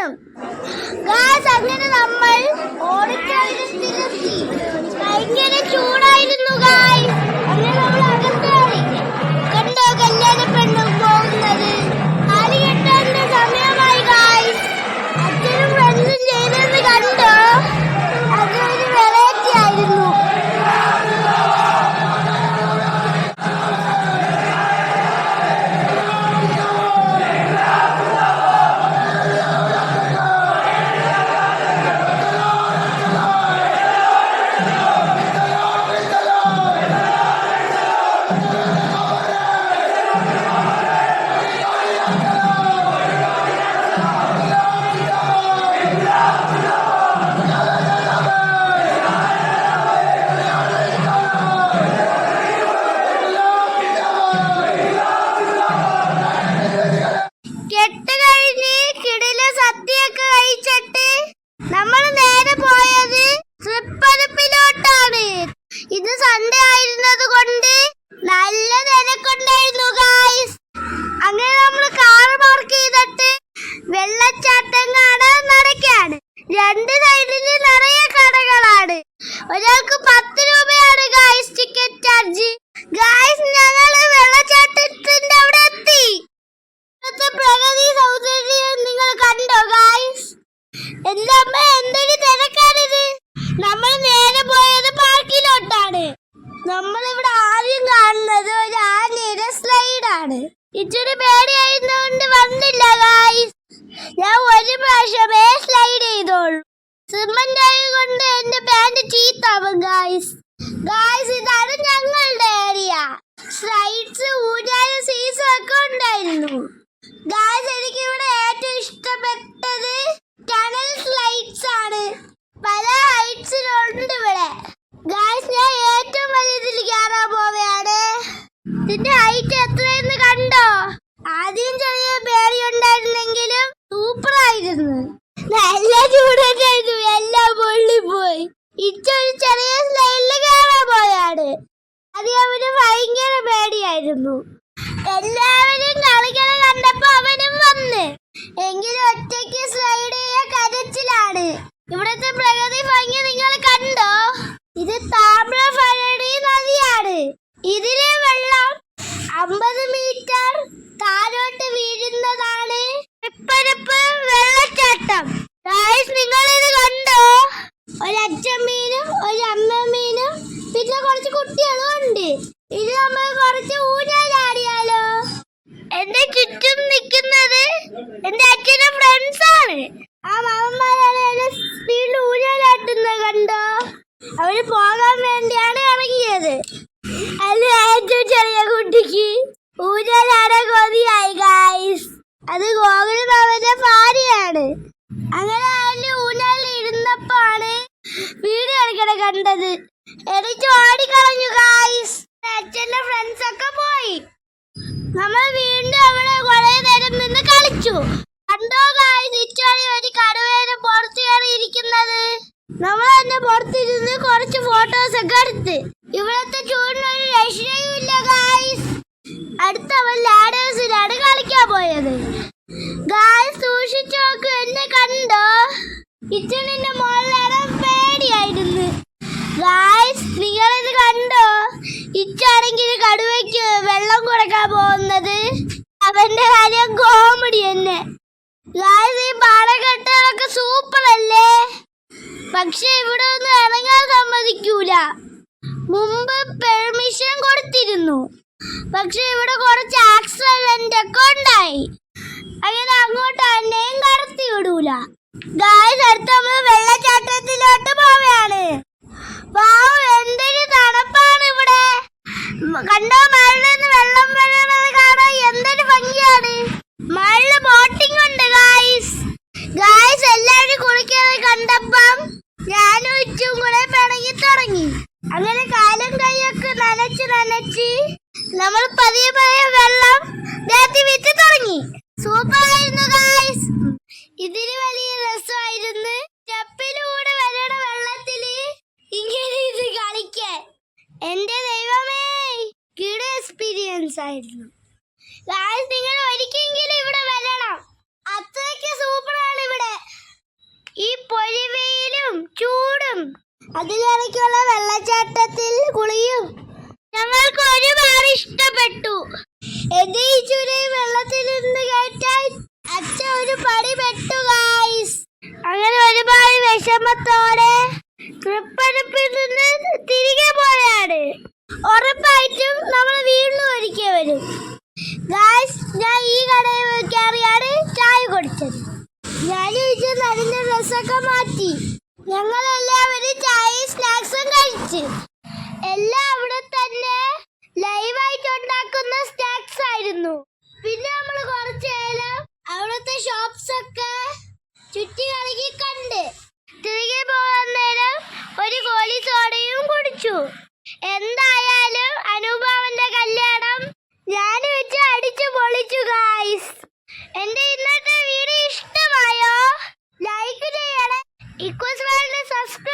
വെള്ളം അങ്ങനെ നമ്മൾ ഓഡിറ്റോറിയത്തിലെത്തി. ഭയങ്കര ചൂടായിരുന്നു ഗായ്സ് സിമന്റ് കൊണ്ട് എന്റെ പാന്റ് ചീത്താവും ഗായ്സ് ഗായ്സ് ഇതാണ് ഞങ്ങളുടെ ഏരിയ സ്ലൈഡ്സ് ഊഞ്ഞാൽ സീസൺ ഒക്കെ ഉണ്ടായിരുന്നു. ഗായ്സ് എനിക്ക് ഇവിടെ ഏറ്റവും ഇഷ്ടപ്പെട്ടത് ടണൽ സ്ലൈഡ്സ് ആണ്. പല ഹൈറ്റ്സിലുണ്ട് ഇവിടെ. ഗായ്സ് ഞാൻ ഏറ്റവും വലിയതിൽ കയറാൻ പോവുകയാണ്. ഇതിന്റെ ഹൈറ്റ് എത്രയെന്ന് കണ്ടോ ആദ്യം ചെറിയ പേടി ഉണ്ടായിരുന്നെങ്കിലും സൂപ്പർ ആയിരുന്നു നല്ല ചൂടായിരുന്നു എല്ലാം പൊള്ളിപ്പോയി ഇച്ചൊരു ചെറിയ സ്ലൈഡിൽ കയറാൻ പോയാണ് അത് അവന് ഭയങ്കര പേടിയായിരുന്നു. എല്ലാവരും കളികളെ കണ്ടപ്പോ അവനും വന്ന്. എങ്കിലും ഒറ്റയ്ക്ക് സ്ലൈഡ് ചെയ്യാൻ കരച്ചിലാണ്. ഇവിടുത്തെ പ്രകൃതി ഭംഗി നിങ്ങൾ കണ്ടോ? ഇത് താമ്രഫലടി നദിയാണ്. ഇതിലെ വെള്ളം അമ്പത് മീറ്റർ താഴോട്ട് വീഴുന്നതാണ്. വെള്ളച്ചാട്ടം. നിങ്ങൾ ഇത് കണ്ടോ? ഒരു മീനും ഒരു അമ്മമ്മീനും പിന്നെ കുറച്ച് കുട്ടികളും ഉണ്ട്. ഇത് നമ്മൾ കുറച്ച് ഊഞ്ഞാലാടിയാലോ എന്റെ ചുറ്റും നിൽക്കുന്നത് എന്റെ അച്ഛന്റെ ഫ്രണ്ട്സ് ആണ്. ആ മാമന്മാരാണ് സ്പീഡിൽ ഊഞ്ഞാലാട്ടുന്നത് കണ്ടോ? അവർ പോകാൻ വേണ്ടിയാണ് ഇറങ്ങിയത്. അല്ല ഏറ്റവും ചെറിയ കുട്ടിക്ക് ഊഞ്ഞാലാടാൻ കൊതിയായി ഗായ്സ് അത് ഗോകുൽ മാമന്റെ ഭാര്യയാണ്. അങ്ങനെ അതിന്റെ ഊഞ്ഞാലിൽ ഇരുന്നപ്പോഴാണ് വീഡിയോ എടുക്കണ കണ്ടത്. എനിക്ക് ഓടിക്കളഞ്ഞു ഗായ്സ് എടുത്ത് ഇവിടത്തെ ചൂടിന് ഒരു രക്ഷയുമില്ല ഗായ്സ് അടുത്തവൻ ലാഡേഴ്സിലാണ് കളിക്കാൻ പോയത്. ഗായ്സ് സൂക്ഷിച്ചു നോക്ക് എന്നെ കണ്ടോ? കിച്ചണിന്റെ മുകളിലാണ് പേടിയായിരുന്നു. ഗായ്സ് നിങ്ങളിത് കണ്ടോ? ഇച്ചാണെങ്കിൽ കടുവയ്ക്ക് വെള്ളം കൊടുക്കാൻ പോകുന്നത്. അവന്റെ കാര്യം കോമഡി പക്ഷെ ഇവിടെ ഒന്നും ഇറങ്ങാൻ സമ്മതിക്കൂല. മുമ്പ് പെർമിഷൻ കൊടുത്തിരുന്നു. പക്ഷെ ഇവിടെ കുറച്ച് ആക്സിഡന്റ് ഒക്കെ ഉണ്ടായി. അങ്ങനെ അങ്ങോട്ട് എന്നെയും കടത്തി വിടൂല. ഗായ്സ് അടുത്ത് നമ്മൾ വെള്ളച്ചാട്ടത്തിലോട്ട് പോവുകയാണ്. വാവ് എന്തൊരു തണുപ്പാണ് ഇവിടെ. കണ്ട കണ്ടോ മഴയിൽ നിന്ന് വെള്ളം വീഴുന്നത് കാണാൻ എന്തൊരു ഭംഗിയാണ് മഴയിൽ ബോട്ടിംഗ് ഉണ്ട് ഗായ്സ് ഗായ്സ് എല്ലാവരും കുളിക്കുന്നത് കണ്ടപ്പം ഇച്ചും കൂടെ പിണങ്ങി തുടങ്ങി. അങ്ങനെ കാലും കൈയൊക്കെ നനച്ച് നനച്ച് നമ്മൾ പതിയെ പതിയെ വെള്ളം ദേഹത്ത് വിറ്റ് തുടങ്ങി. സൂപ്പർ ആയിരുന്നു ഗായ്സ് ഇതിന് വലിയ രസമായിരുന്നു. സ്റ്റെപ്പിലൂടെ വരണ വെള്ളത്തിൽ ഇങ്ങനെ ഇത് കളിക്കാൻ. എന്റെ ദൈവമേ കിട എക്സ്പീരിയൻസ് ആയിരുന്നു. ഗായ്സ് നിങ്ങൾ ഒരിക്കലെങ്കിലും ഇവിടെ വരണം അത്രയ്ക്ക് സൂപ്പറാണ് ഇവിടെ ഈ പൊലിവയിലും ചൂടും അതിലിറക്കിയുള്ള വെള്ളച്ചാട്ടത്തിൽ കുളിയും. ഞങ്ങൾക്ക് ഒരുപാട് ഇഷ്ടപ്പെട്ടു. ചുരയെ വെള്ളത്തിൽ നിന്ന് കേട്ടാൽ അച്ഛൻ ഒരു പടി പെട്ടു ഗായ്സ് അങ്ങനെ ഒരുപാട് വിഷമത്തോടെ തൃപ്പരപ്പിൽ നിന്ന് തിരികെ പോയാണ്. ഉറപ്പായിട്ടും നമ്മൾ വീണ്ടും ഒരിക്കൽ വരും. ഗായ്സ് ഞാൻ ഈ കടയിൽ കയറിയാണ് ചായ കുടിച്ചത്. ഞാൻ ചോദിച്ചത് അതിന്റെ ഡ്രസ്സൊക്കെ മാറ്റി. ചായയും സ്നാക്സും കഴിച്ച് തന്നെ ലൈവായിട്ട് ഉണ്ടാക്കുന്ന സ്നാക്സ് ആയിരുന്നു. പിന്നെ നമ്മൾ കുറച്ച് നേരം അവിടുത്തെ ഷോപ്സ് ഒക്കെ ചുറ്റി കളകി കണ്ട് തിരികെ പോകാൻ നേരം ഒരു കോലി സോഡയും കുടിച്ചു. എന്തായാലും അനുഭവന്റെ കല്യാണം ഞാൻ വെച്ച് അടിച്ചു പൊളിച്ചു ഗായ്സ് എന്റെ ഇന്നത്തെ വീഡിയോ ഇഷ്ടമായോ? ലൈക്ക് ചെയ്യണേ. ഇക്വസ് വേൾഡ് സബ്സ്ക്രൈബ്